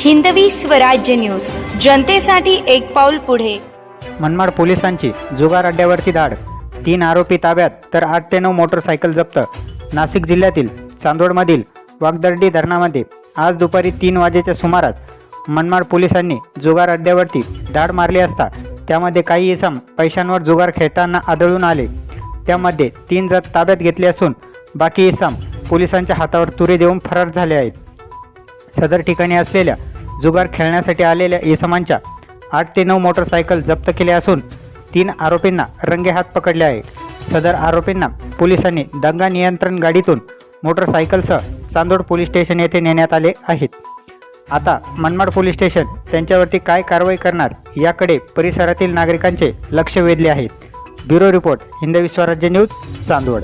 Hindavi Swarajya news. जनतेसाठी एक पाऊल पुढे. मनमाड पोलिसांची जुगार अड्ड्यावरती धाड. तीन आरोपी ताब्यात तर आठ ते नऊ मोटरसायकल जप्त. नाशिक जिल्ह्यातील चांदोडमधील वागदर्डी धरणामध्ये आज दुपारी तीन वाजेच्या सुमारास मनमाड पोलिसांनी जुगार अड्ड्यावरती धाड मारली असता त्यामध्ये काही इसम पैशांवर जुगार खेळताना आढळून आले. त्यामध्ये तीन जण ताब्यात घेतले असून बाकी इसम पोलिसांच्या हातावर तुरे देऊन फरार झाले आहेत. सदर ठिकाणी असलेल्या जुगार खेळण्यासाठी आलेल्या इसमांच्या आठ ते नऊ मोटरसायकल जप्त केल्या असून तीन आरोपींना रंगेहात पकडले आहे सदर आरोपींना पोलिसांनी दंगा नियंत्रण गाडीतून मोटरसायकलसह चांदोड पोलीस स्टेशन येथे नेण्यात आले आहेत. आता मनमाड पोलीस स्टेशन त्यांच्यावरती काय कारवाई करणार याकडे परिसरातील नागरिकांचे लक्ष वेधले आहेत bureau report Hindavi Swarajya news Chandwad.